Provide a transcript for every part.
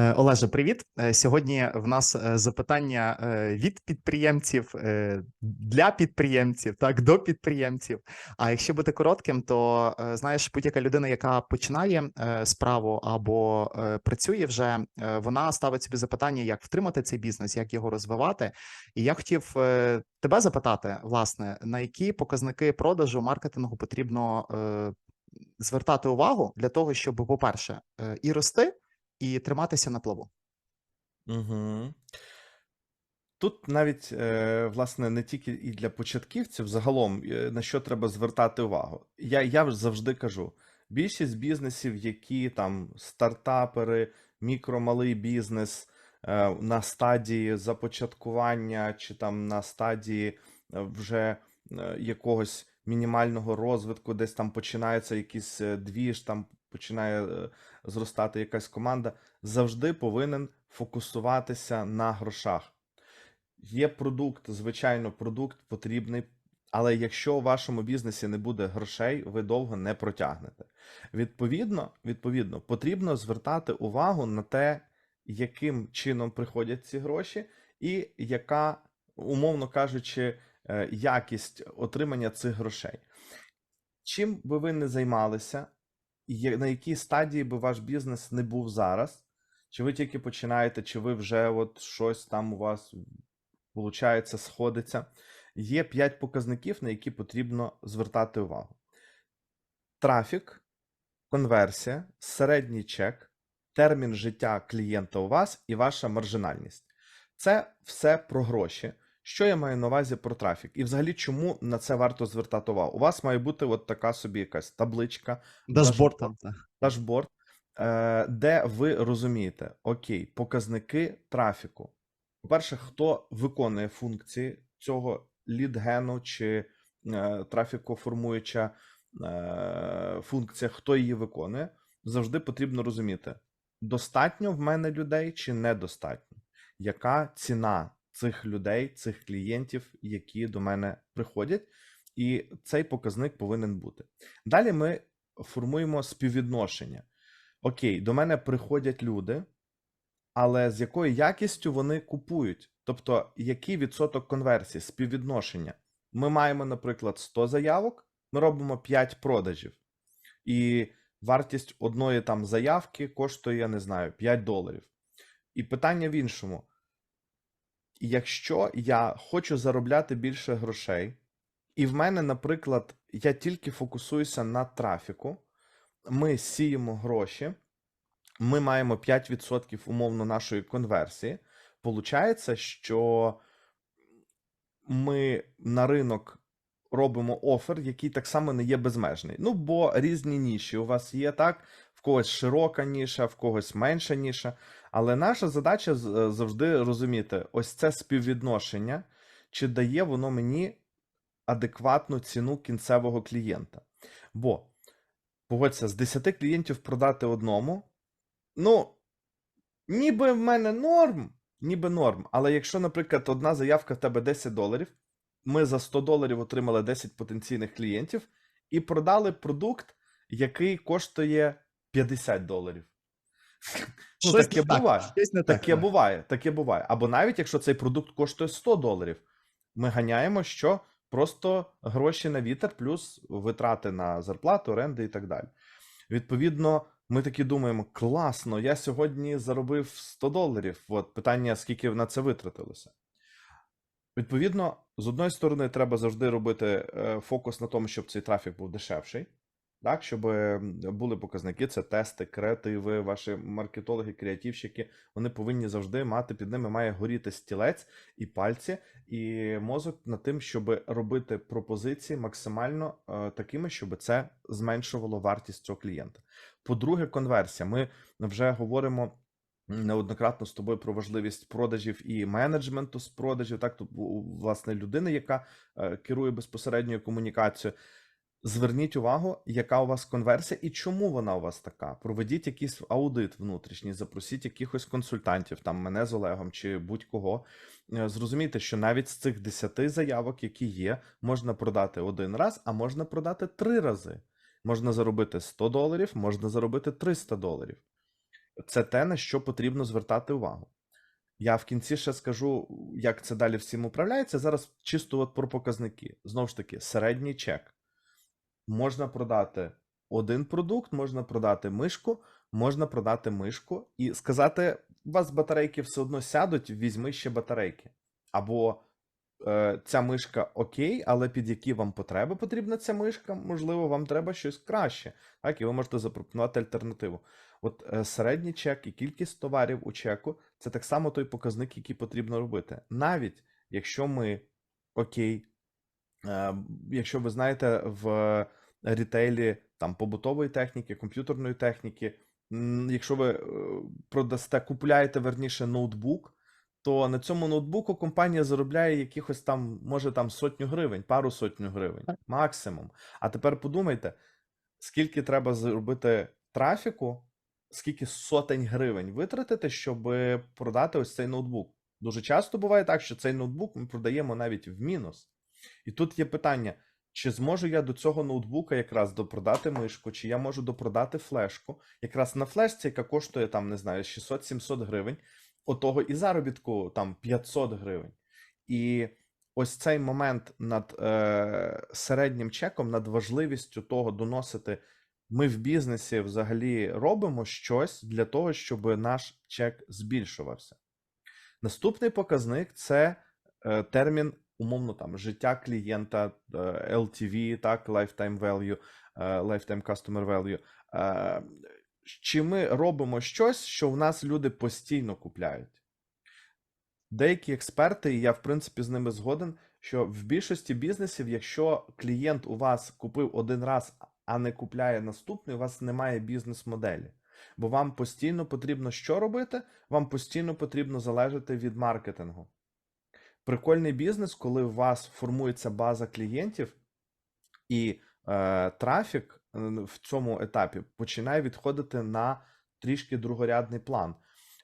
Е, Олеже, привіт. Е, Сьогодні в нас е, запитання від підприємців для підприємців, так, до підприємців. А якщо бути коротким, то знаєш, будь-яка людина, яка починає справу або працює вже, вона ставить собі запитання, як втримати цей бізнес, як його розвивати. І я хотів тебе запитати, власне, на які показники продажу маркетингу потрібно звертати увагу для того, щоб, по-перше, е, і рости і триматися на плаву. Угу. Тут навіть, е, власне, не тільки і для початківців, загалом, е, на що треба звертати увагу. Я, я завжди кажу: більшість бізнесів, які там стартапери, мікро-малий бізнес е, на стадії започаткування чи там на стадії вже якогось мінімального розвитку, десь там починається якийсь е, двіж, там починає е, зростати якась команда, завжди повинен фокусуватися на грошах. Є продукт, звичайно, продукт потрібний, але якщо у вашому бізнесі не буде грошей, ви довго не протягнете. Відповідно, відповідно, потрібно звертати увагу на те, яким чином приходять ці гроші, і яка, умовно кажучи, е, якість отримання цих грошей. Чим би ви не займалися, на якій стадії би ваш бізнес не був зараз, чи ви тільки починаєте, чи ви вже от щось там у вас виходить, сходиться. Є 5 показників, на які потрібно звертати увагу: трафік, конверсія, середній чек, термін життя клієнта у вас і ваша маржинальність. Це все про гроші. Що я маю на увазі про трафік? І взагалі, чому на це варто звертати увагу? У вас має бути от така собі якась табличка, Дашборд дашборд, е, де ви розумієте, окей, показники трафіку. По-перше, хто виконує функції цього лідгену чи е, трафікоформуюча е, функція, хто її виконує, завжди потрібно розуміти, достатньо в мене людей чи недостатньо. Яка ціна цих людей, цих клієнтів, які до мене приходять, і цей показник повинен бути. Далі ми формуємо співвідношення. Окей, до мене приходять люди, але з якою якістю вони купують? Тобто, який відсоток конверсії, співвідношення? Ми маємо, наприклад, 100 заявок, ми робимо 5 продажів, і вартість одної там заявки коштує, я не знаю, 5 доларів. І питання в іншому: якщо я хочу заробляти більше грошей, і в мене, наприклад, я тільки фокусуюся на трафіку, ми сіємо гроші, ми маємо 5% умовно нашої конверсії. Получається, що ми на ринок робимо офер, який так само не є безмежний. Ну, бо різні ніші у вас є так, в когось широка ніша, в когось менша ніша. Але наша задача е, завжди розуміти, ось це співвідношення, чи дає воно мені адекватну ціну кінцевого клієнта. Бо, погодься, з 10 клієнтів продати одному, ну, ніби в мене норм, ніби норм. Але якщо, наприклад, одна заявка в тебе 10 доларів, ми за 100 доларів отримали 10 потенційних клієнтів і продали продукт, який коштує 50 доларів. Ну, Щось таке так, буває. щось не Таке так. буває, таке буває. Або навіть якщо цей продукт коштує 100 доларів, ми ганяємо, що просто гроші на вітер, плюс витрати на зарплату, оренди і так далі. Відповідно, ми такі думаємо: класно, я сьогодні заробив 100 доларів. От питання, скільки на це витратилося. Відповідно, з одної сторони, треба завжди робити е, фокус на тому, щоб цей трафік був дешевший. Так, щоб були показники, це тести, креативи, ваші маркетологи, креативщики. Вони повинні завжди мати під ними має горіти стілець і пальці, і мозок над тим, щоб робити пропозиції максимально е, такими, щоб це зменшувало вартість цього клієнта. По-друге, конверсія. Ми вже говоримо неоднократно з тобою про важливість продажів і менеджменту з продажів. Так, у- власне людина, яка е, керує безпосередньою комунікацією. Зверніть увагу, яка у вас конверсія і чому вона у вас така. Проведіть якийсь аудит внутрішній, запросіть якихось консультантів, там мене з Олегом чи будь-кого. Е, Зрозумійте, що навіть з цих 10 заявок, які є, можна продати один раз, а можна продати три рази. Можна заробити 100 доларів, можна заробити 300 доларів. це те, на що потрібно звертати увагу. Я в кінці ще скажу, як це далі всім управляється. Зараз чисто от про показники. Знову ж таки, середній чек. Можна продати один продукт, можна продати мишку, можна продати мишку і сказати: у вас батарейки все одно сядуть, візьми ще батарейки. Або е, ця мишка окей, але під які вам потреби потрібна ця мишка, можливо, вам треба щось краще. Так, і ви можете запропонувати альтернативу. От е, середній чек і кількість товарів у чеку це так само той показник, який потрібно робити. Навіть якщо ми окей, е, якщо ви знаєте, в рітейлі там побутової техніки, комп'ютерної техніки, якщо ви е, продасте, купуєте верніше ноутбук, то на цьому ноутбуку компанія заробляє якихось там, може там сотню гривень, пару сотню гривень, максимум. А тепер подумайте, скільки треба зробити трафіку, скільки сотень гривень витратити, щоб продати ось цей ноутбук. Дуже часто буває так, що цей ноутбук ми продаємо навіть в мінус. І тут є питання: чи зможу я до цього ноутбука якраз допродати мишку, чи я можу допродати флешку, якраз на флешці, яка коштує там, не знаю, 600-700 гривень, отого і заробітку там 500 гривень. І ось цей момент над е, середнім чеком, над важливістю того доносити. Ми в бізнесі взагалі робимо щось для того, щоб наш чек збільшувався. Наступний показник це е, термін, умовно там життя клієнта, е, LTV, так, Lifetime Value, е, Lifetime Customer Value. Е, Чи ми робимо щось, що в нас люди постійно купляють? Деякі експерти, і я в принципі з ними згоден, що в більшості бізнесів, якщо клієнт у вас купив один раз, а не купляє наступний, у вас немає бізнес-моделі. Бо вам постійно потрібно що робити? Вам постійно потрібно залежати від маркетингу. Прикольний бізнес, коли у вас формується база клієнтів, і е, трафік е, в цьому етапі починає відходити на трішки другорядний план.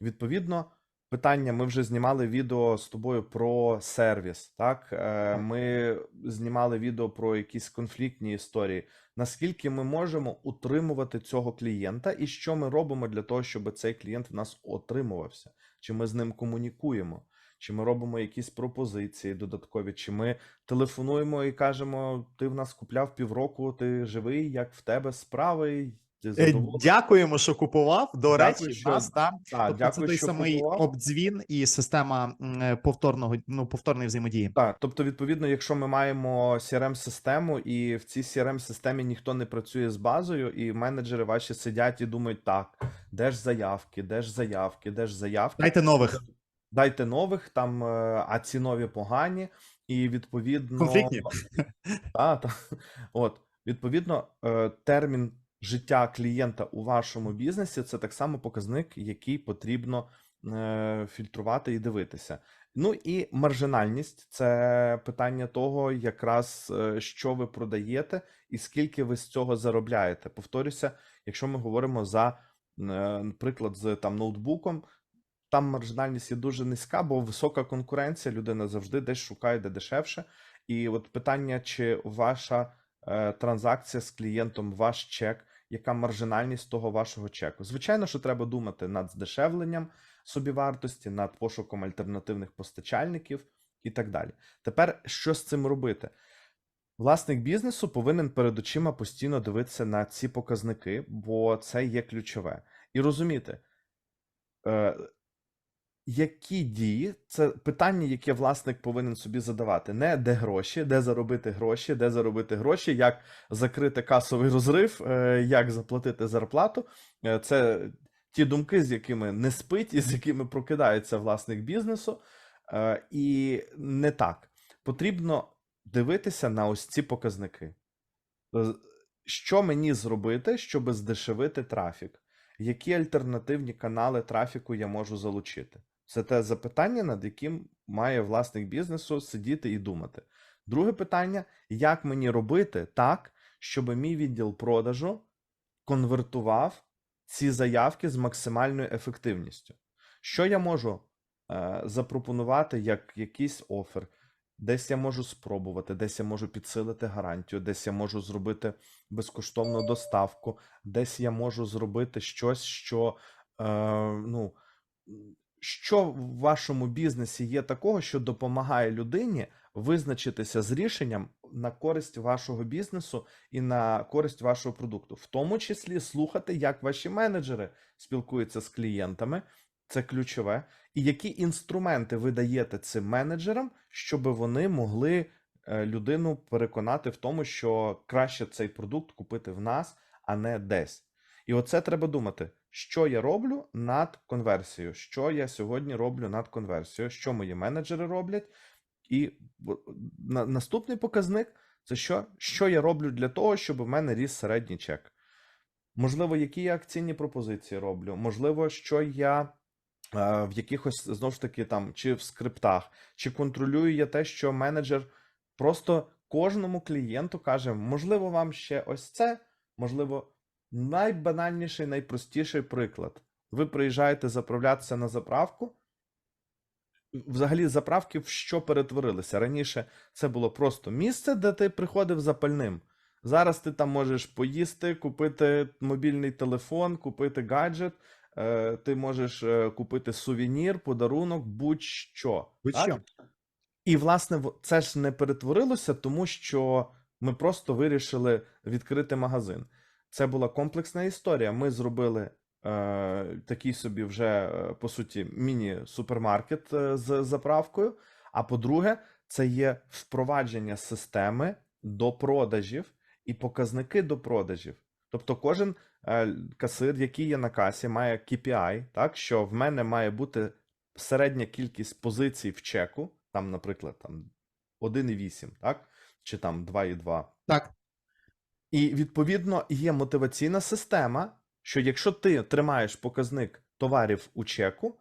Відповідно, питання: ми вже знімали відео з тобою про сервіс. Так, Е, ми знімали відео про якісь конфліктні історії. Наскільки ми можемо утримувати цього клієнта, і що ми робимо для того, щоб цей клієнт в нас отримувався? Чи ми з ним комунікуємо? Чи ми робимо якісь пропозиції додаткові, чи ми телефонуємо і кажемо: ти в нас купляв півроку, ти живий, як в тебе справи, Е? Дякуємо, що купував. До Дякую, речі, що- нас там Так, тобто це той що самий купував. обдзвін і система е, повторного ну повторної взаємодії. Так, тобто, відповідно, якщо ми маємо crm систему і в цій crm системі ніхто не працює з базою, і менеджери ваші сидять і думають, так, де ж заявки, де ж заявки, де ж заявки. Дайте нових Дайте нових, там, е, а ці нові погані, і відповідно. конфліктні. Та, та. От, відповідно, е, термін життя клієнта у вашому бізнесі це так само показник, який потрібно е, фільтрувати і дивитися. Ну і маржинальність це питання того, якраз що ви продаєте і скільки ви з цього заробляєте. Повторюся, якщо ми говоримо за наприклад з там ноутбуком. Там маржинальність є дуже низька, бо висока конкуренція, людина завжди десь шукає де дешевше. І от питання, чи ваша е, транзакція з клієнтом, ваш чек, яка маржинальність того вашого чеку? Звичайно, що треба думати над здешевленням собівартості, над пошуком альтернативних постачальників і так далі. Тепер що з цим робити? Власник бізнесу повинен перед очима постійно дивитися на ці показники, бо це є ключове. І розуміти, е, які дії це питання, яке власник повинен собі задавати. Не де гроші, де заробити гроші, де заробити гроші, як закрити касовий розрив, е, як заплатити зарплату. Е, Це ті думки, з якими не спить і з якими прокидається власник бізнесу. Е, І не так. Потрібно дивитися на ось ці показники. Що мені зробити, щоб здешевити трафік? Які альтернативні канали трафіку я можу залучити? Це те запитання, над яким має власник бізнесу сидіти і думати. Друге питання: як мені робити так, щоб мій відділ продажу конвертував ці заявки з максимальною ефективністю? Що я можу е, запропонувати як якийсь офер? Десь я можу спробувати, десь я можу підсилити гарантію, десь я можу зробити безкоштовну доставку, десь я можу зробити щось, що е, ну, що в вашому бізнесі є такого, що допомагає людині визначитися з рішенням на користь вашого бізнесу і на користь вашого продукту, в тому числі слухати, як ваші менеджери спілкуються з клієнтами. Це ключове. І які інструменти ви даєте цим менеджерам, щоб вони могли е, людину переконати в тому, що краще цей продукт купити в нас, а не десь. І оце треба думати, що я роблю над конверсією, що я сьогодні роблю над конверсією, що мої менеджери роблять. І на, наступний показник це що, що я роблю для того, щоб у мене ріс середній чек. Можливо, які я акційні пропозиції роблю, можливо, що я е, в якихось знову ж таки там чи в скриптах, чи контролюю я те, що менеджер просто кожному клієнту каже: можливо, вам ще ось це, можливо, найбанальніший, найпростіший приклад. Ви приїжджаєте заправлятися на заправку. Взагалі, заправки в що перетворилися? Раніше це було просто місце, де ти приходив за пальним. Зараз ти там можеш поїсти, купити мобільний телефон, купити гаджет, е, ти можеш е, купити сувенір, подарунок, будь-що. Будь-що. І, власне, це ж не перетворилося, тому що ми просто вирішили відкрити магазин. Це була комплексна історія. Ми зробили е, такий собі вже, е, по суті, міні-супермаркет е, з заправкою. А по-друге, це є впровадження системи до продажів і показники до продажів. Тобто, кожен е, касир, який є на касі, має KPI, так що в мене має бути середня кількість позицій в чеку, там, наприклад, там 1,8, так? Чи там 2,2. Так. І відповідно є мотиваційна система, що якщо ти тримаєш показник товарів у чеку,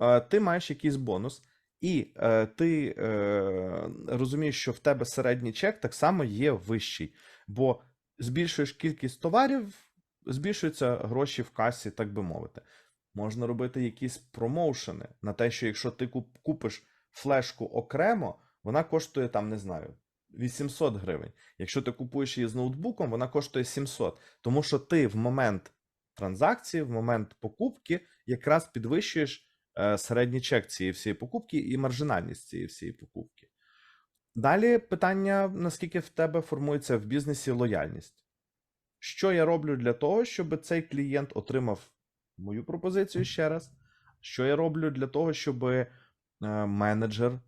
е, ти маєш якийсь бонус, і е, ти е, розумієш, що в тебе середній чек так само є вищий, бо збільшуєш кількість товарів, збільшуються гроші в касі, так би мовити. Можна робити якісь промоушени на те, що якщо ти купиш флешку окремо, вона коштує там, не знаю, 800 гривень. Якщо ти купуєш її з ноутбуком, вона коштує 700. Тому що ти в момент транзакції, в момент покупки, якраз підвищуєш е, середній чек цієї всієї покупки і маржинальність цієї всієї покупки. Далі питання: наскільки в тебе формується в бізнесі лояльність? Що я роблю для того, щоб цей клієнт отримав мою пропозицію ще раз? Що я роблю для того, щоб е, менеджер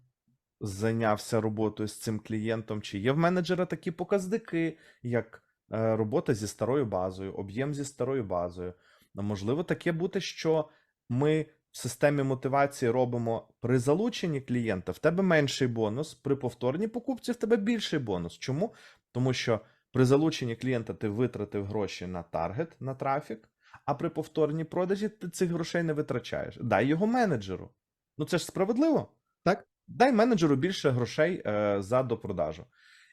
зайнявся роботою з цим клієнтом? Чи є в менеджера такі показники, як е, робота зі старою базою, об'єм зі старою базою? Ну, Можливо, таке бути, що ми в системі мотивації робимо при залученні клієнта, в тебе менший бонус, при повторній покупці в тебе більший бонус. Чому? Тому що при залученні клієнта ти витратив гроші на таргет, на трафік, а при повторній продажі ти цих грошей не витрачаєш. Дай його менеджеру. Ну це ж справедливо. Так. Дай менеджеру більше грошей е, за допродажу.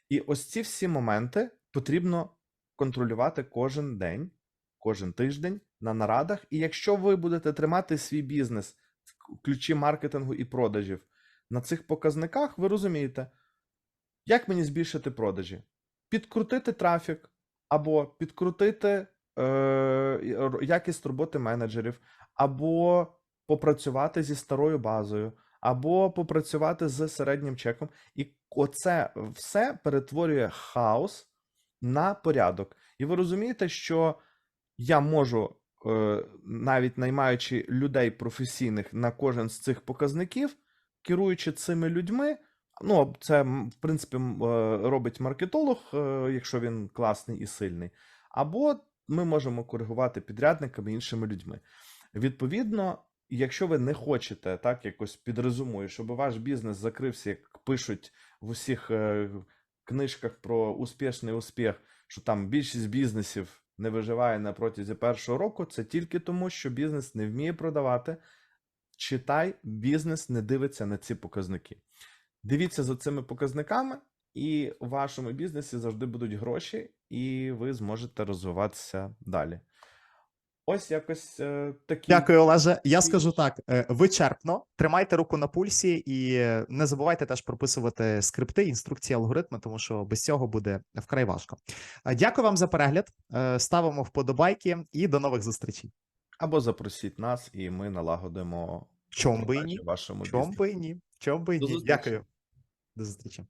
І ось ці всі моменти потрібно контролювати кожен день, кожен тиждень на нарадах. І якщо ви будете тримати свій бізнес в ключі маркетингу і продажів на цих показниках, ви розумієте, як мені збільшити продажі? Підкрутити трафік або підкрутити е, якість роботи менеджерів, або попрацювати зі старою базою, або попрацювати з середнім чеком. І оце все перетворює хаос на порядок. І ви розумієте, що я можу, е, навіть наймаючи людей професійних на кожен з цих показників, керуючи цими людьми, ну, це, в принципі, е, робить маркетолог, е, якщо він класний і сильний, або ми можемо коригувати підрядниками іншими людьми. Відповідно, якщо ви не хочете так якось підрезумую, щоб ваш бізнес закрився, як пишуть в усіх е, книжках про успішний успіх, що там більшість бізнесів не виживає на протязі першого року, це тільки тому, що бізнес не вміє продавати. Читай, бізнес не дивиться на ці показники. Дивіться за цими показниками, і у вашому бізнесі завжди будуть гроші, і ви зможете розвиватися далі. Ось якось е, такі. Дякую, Олеже. Я скажу так: е, вичерпно, тримайте руку на пульсі і е, не забувайте теж прописувати скрипти, інструкції, алгоритми, тому що без цього буде вкрай важко. Е, Дякую вам за перегляд. Е, Ставимо вподобайки і до нових зустрічей. Або запросіть нас, і ми налагодимо Чом би і ні? вашому Чом би і ні? Чом би і ні? Дякую. До зустрічі.